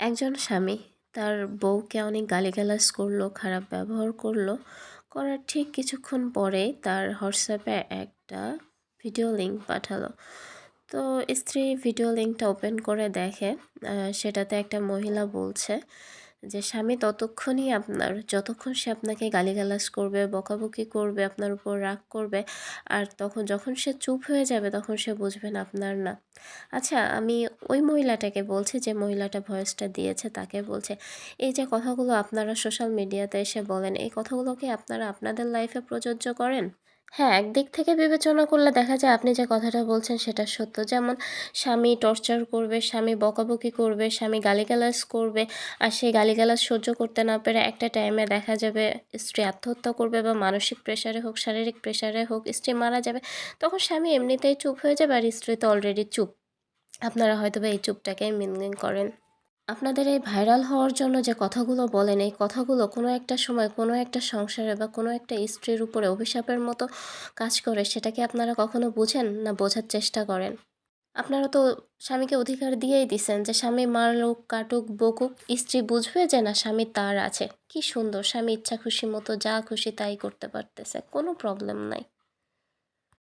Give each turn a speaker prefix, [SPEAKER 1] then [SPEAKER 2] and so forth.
[SPEAKER 1] একজন স্বামী, তার বউকে অনেক গালিগালাজ করল, খারাপ ব্যবহার করল। করার ঠিক কিছুক্ষণ পরে তার হোয়াটসঅ্যাপে একটা ভিডিও লিঙ্ক পাঠালো। তো স্ত্রী ভিডিও লিঙ্কটা ওপেন করে দেখে সেটাতে একটা মহিলা বলছে যে স্বামী ততক্ষণই আপনার, যতক্ষণ সে আপনাকে গালিগালাজ করবে, বকাবকি করবে, আপনার উপর রাগ করবে, আর তখন যখন সে চুপ হয়ে যাবে, তখন সে বুঝবেন আপনার না। আচ্ছা আমি ওই মহিলাটাকে বলছি যে মহিলাটা ভয়েসটা দিয়েছে, তাকে বলছে, এই যে কথাগুলো আপনারা সোশ্যাল মিডিয়াতে এসে বলেন, এই কথাগুলোকে আপনারা আপনাদের লাইফে প্রযোজ্য করেন? হ্যাঁ একদিক থেকে বিবেচনা করলে দেখা যায় আপনি যে কথাটা বলছেন সেটা সত্য। যেমন স্বামী টর্চার করবে, স্বামী বকাবকি করবে, স্বামী গালিগালাজ করবে আর সেই গালিগালাজ সহ্য করতে না পেরে একটা টাইমে দেখা যাবে স্ত্রী আত্মহত্যা করবে বা মানসিক প্রেশারে হোক, শারীরিক প্রেশারে হোক, স্ত্রী মারা যাবে, তখন স্বামী এমনিতেই চুপ হয়ে যাবে আর স্ত্রী তো অলরেডি চুপ। আপনারা হয়তো বা এই চুপটাকে মিনিং করেন। আপনাদের এই ভাইরাল হওয়ার জন্য যে কথাগুলো বলেন, এই কথাগুলো কোনো একটা সময় কোনো একটা সংসারে বা কোনো একটা স্ত্রীর উপরে অভিশাপের মতো কাজ করে সেটাকে আপনারা কখনো বুঝেন না বোঝার চেষ্টা করেন? আপনারা তো স্বামীকে অধিকার দিয়েই দিছেন যে স্বামী মারলুক কাটুক, বকুক, স্ত্রী বুঝবে যে না স্বামী তার আছে। কি সুন্দর, স্বামী ইচ্ছা খুশি মতো যা খুশি তাই করতে পারতেছে, কোনো প্রবলেম নাই।